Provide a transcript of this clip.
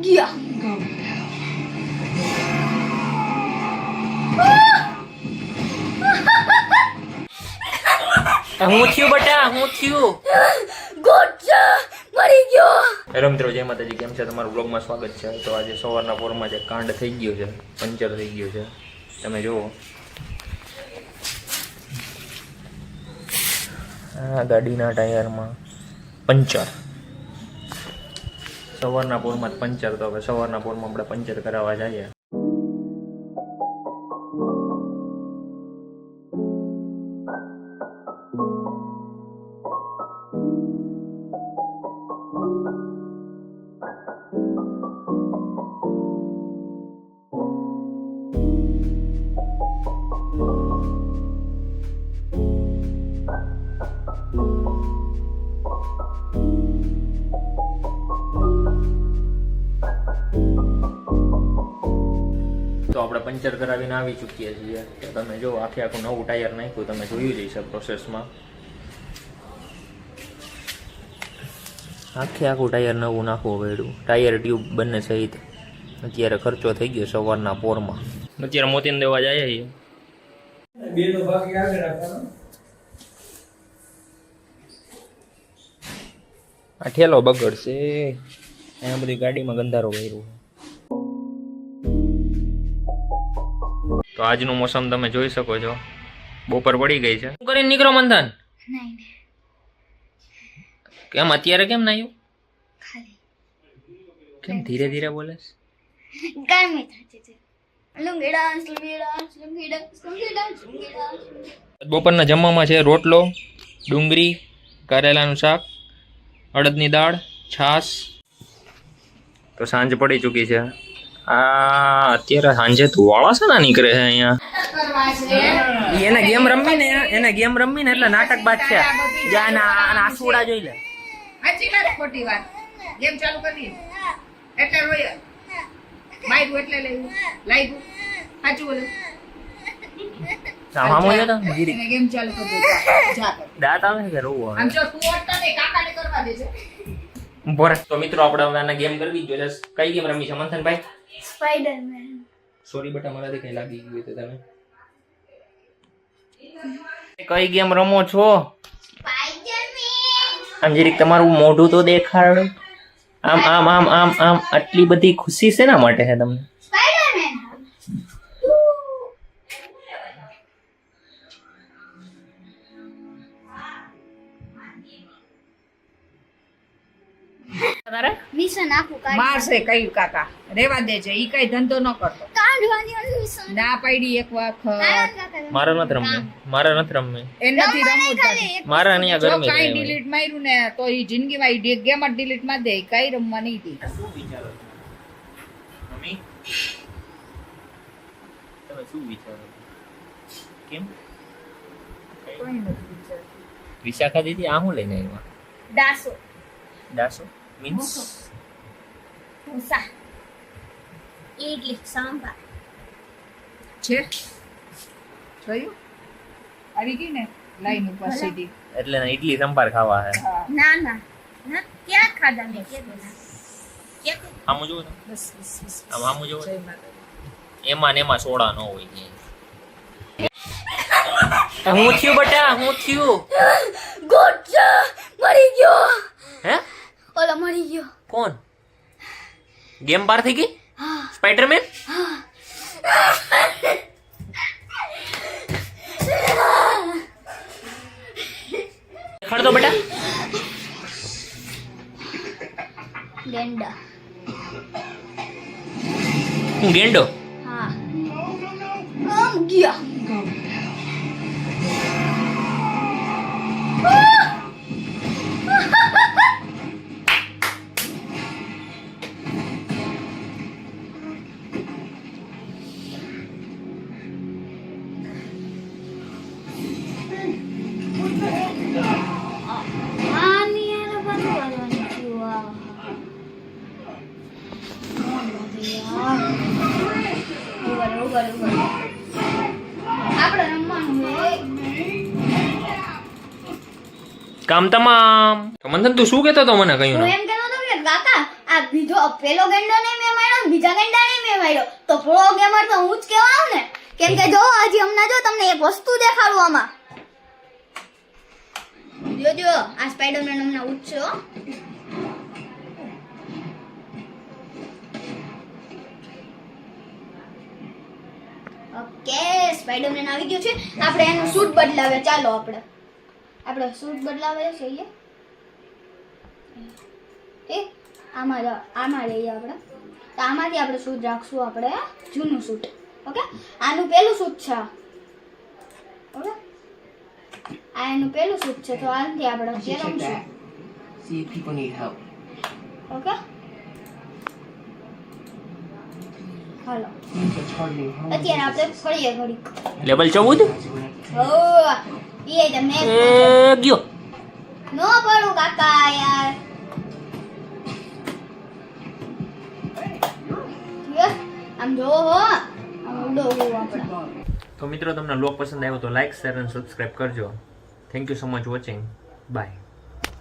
ગયા હું થયું બટા? હું થયું? ગોટા મરી ગયો. હેલો મિત્રો જય માતાજી. કેમ છે? તમારું બ્લોગમાં સ્વાગત છે. તો આજે સવારના પોરમાં જે કાંડ થઈ ગયો છે. પંચર થઈ ગયો છે. તમે જુઓ. આ ગાડીના ટાયરમાં પંચર. સવારના પોરમાં જ પંચર તો હવે સવારના પોરમાં આપણે પંચર કરાવવા જઈએ તો આપણે પંચર કરાવીને આવી ચૂકીએ છીએ. તો તમે જો આખે આખું નવું ટાયર નાખ્યું તમે જોયું જ હશે પ્રોસેસમાં આખે આખું ટાયર નવું નાખવું પડ્યું. ટાયર ટ્યુબ બંને સહિત. અત્યારે ખર્ચો થઈ ગયો સવારના પોરમાં. અત્યારે મોતીને દેવા જાય છીએ આ ઠેલો બગડશે. એના બધી ગાડીમાં ગંધારો કર્યો તો આજનું મોસમ તમે જોઈ શકો છો. બપોર પડી ગઈ છે. શું કરીને નીકળો મંથન? કેમ અત્યારે કેમ ના આવ્યું કેમ ધીરે ધીરે બોલે ગરમી થતી બપોરના જમવામાં છે રોટલો ડુંગળી કારેલાનું શાક અડદની દાળ છાશ. તો સાંજ પડી ચૂકી છે. આ અત્યારે સાંજે ધુવાળા છે ને નીકળે છે અહીંયા. એને ગેમ રમી ને એને ગેમ રમી ને એટલે નાટક બાદ છે આસુડા જોઈ લે. સાચી વાત ખોટી વાત. ગેમ ચાલુ કરી એટલે રોય. માર્યું એટલે લેવું લાગ્યું. સાચું બોલે. સામો તો? જીરી ગેમ ચાલુ કરી દે. જા, જા દાંત આવે કે રોવું આમ જો તું ઓટતા નહીં કાકાને કરવા દેજે. બરાબર તો મિત્રો આપણે હવે ગેમ કરવી જ જોઈએ. કઈ ગેમ રમી છે? મંથનભાઈ? સ્પાઈડરમેન સોરી બટ અમારાથી કઈ લાગી ગયું તો તમે. કઈ ગેમ રમો છો? આમ જરીક તમારું મોઢું તો દેખાડ. આમ આમ આમ આમ આમ આટલી બધી ખુશી શેના માટે છે તમને? તારે મિશન આખું કાઢ. મારશે કયું કાકા? રેવા દેજે ઈ કઈ ધંધો ન કરતો. કાઢવાની મિશન ના પડી એક વખત. મારા નથી રમે. મારા નથી રમે એ નથી રમવું મારા અહીંયા જો ગરમી કાંઈ ડિલીટ માર્યું ને તો ઈ જિંદગીમાં ઈ ગેમ જ ડિલીટમાં દે. કઈ રમવા નહીં દે. શું વિચારો? મમ્મી? તમે શું વિચારો? કેમ? વિશાખા દીદી આ હું લઈને આવ્યા? દાસો. દાસો? મીન્સ ઢોસા ઇડલી સાંભાર છે જોયું આવી ગઈ ને લાઈન ઉપર સીધી એટલે ને ઇડલી સંભાર ખાવા હે. ના ના. ના ક્યાં ખાધા મેં કે બોલા આમ જોવો ને બસ બસ બસ આમ આમ જોવો એમાં ને એમાં સોડા ન હોય હું થયું બટા? હું થયું? ગોટ મરી ગયો. હે? ઓલા મળી ગયો. કોણ? ગેમ પાર થઈ ગઈ? સ્પાઈડરમેન દેખાડ દો બેટા. ગેંડા. હું ગેંડો? હા. આમ ગયા. આપણે રમવાનું કામ તમામ. તો મંથન તું શું કહેતો હતો મને કહ્યું એમ કહેતો હતો કે કાકા આ બીજો પેલો ગેંડો નહીં મેં માર્યો બીજા ગેંડા નહીં મેં માર્યો. તો પ્રો ગેમર તો હું જ કહેવાઉં ને. કેમ કે જો હજી હમણાં જો તમને એક વસ્તુ દેખાડું આમાં. જો જો આ સ્પાઈડરમેન હમણાં ઉઠશે ઓકે સ્પાઈડરમેન આવી ગયો છે. આપણે એનું સૂટ બદલાવે ચાલો આપણે. આપણે સૂટ બદલાવે છે એ આમાં આમાં લઈએ આપણે. તો આમાંથી આપણે સૂટ રાખશું આપણે જૂનું સૂટ ઓકે? આનું પેલું સૂટ છે. ઓકે? આ એનું પેલું સૂટ છે. તો આનાથી આપણે પહેરવું help. ઓકે? હાલો. અત્યારે આપણે ફરીએ ઘડી લેવલ 14 ઓ એ તમને એ ગયો. નો પડું કાકા યાર. આમ જો હો. ઉડો હું આપણે. તો મિત્રો તમને લોક પસંદ આવ્યો તો લાઈક શેર અને સબસ્ક્રાઈબ કરજો. Thank you so much watching bye